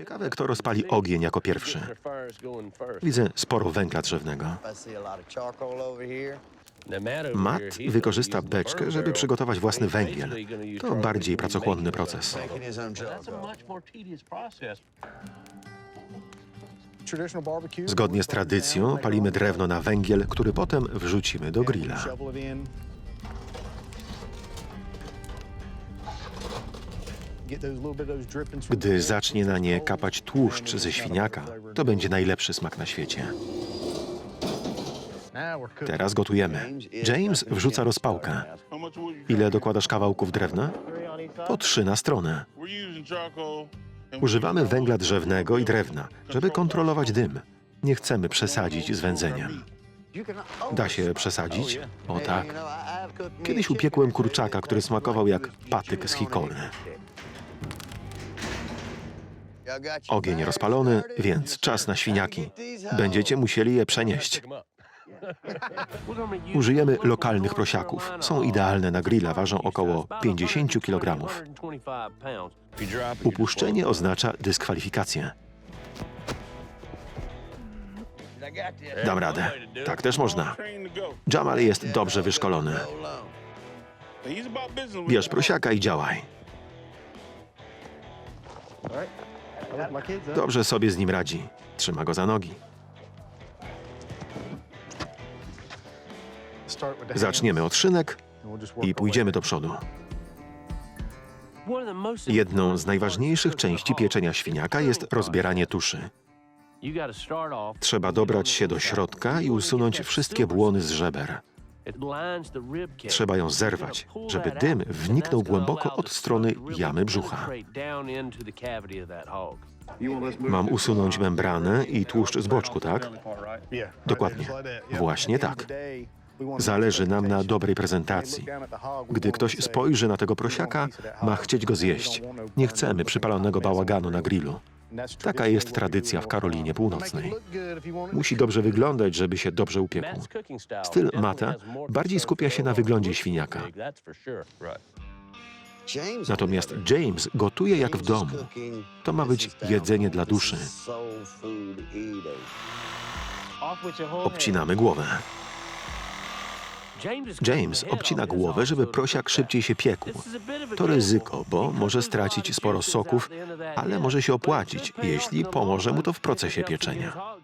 Ciekawe, kto rozpali ogień jako pierwszy. Widzę sporo węgla drzewnego. Matt wykorzysta beczkę, żeby przygotować własny węgiel. To bardziej pracochłonny proces. Zgodnie z tradycją palimy drewno na węgiel, który potem wrzucimy do grilla. Gdy zacznie na nie kapać tłuszcz ze świniaka, to będzie najlepszy smak na świecie. Teraz gotujemy. James wrzuca rozpałkę. Ile dokładasz kawałków drewna? Po trzy na stronę. Używamy węgla drzewnego i drewna, żeby kontrolować dym. Nie chcemy przesadzić z wędzeniem. Da się przesadzić? O tak. Kiedyś upiekłem kurczaka, który smakował jak patyk z hikory. Ogień rozpalony, więc czas na świniaki. Będziecie musieli je przenieść. Użyjemy lokalnych prosiaków. Są idealne na grilla, ważą około 50 kg. Upuszczenie oznacza dyskwalifikację. Dam radę. Tak też można. Jamal jest dobrze wyszkolony. Bierz prosiaka i działaj. Dobrze sobie z nim radzi. Trzyma go za nogi. Zaczniemy od szynek i pójdziemy do przodu. Jedną z najważniejszych części pieczenia świniaka jest rozbieranie tuszy. Trzeba dobrać się do środka i usunąć wszystkie błony z żeber. Trzeba ją zerwać, żeby dym wniknął głęboko od strony jamy brzucha. Mam usunąć membranę i tłuszcz z boczku, tak? Dokładnie. Właśnie tak. Zależy nam na dobrej prezentacji. Gdy ktoś spojrzy na tego prosiaka, ma chcieć go zjeść. Nie chcemy przypalonego bałaganu na grillu. Taka jest tradycja w Karolinie Północnej. Musi dobrze wyglądać, żeby się dobrze upiekł. Styl Mata bardziej skupia się na wyglądzie świniaka. Natomiast James gotuje jak w domu. To ma być jedzenie dla duszy. Obcinamy głowę. James obcina głowę, żeby prosiak szybciej się piekł. To ryzyko, bo może stracić sporo soków, ale może się opłacić, jeśli pomoże mu to w procesie pieczenia.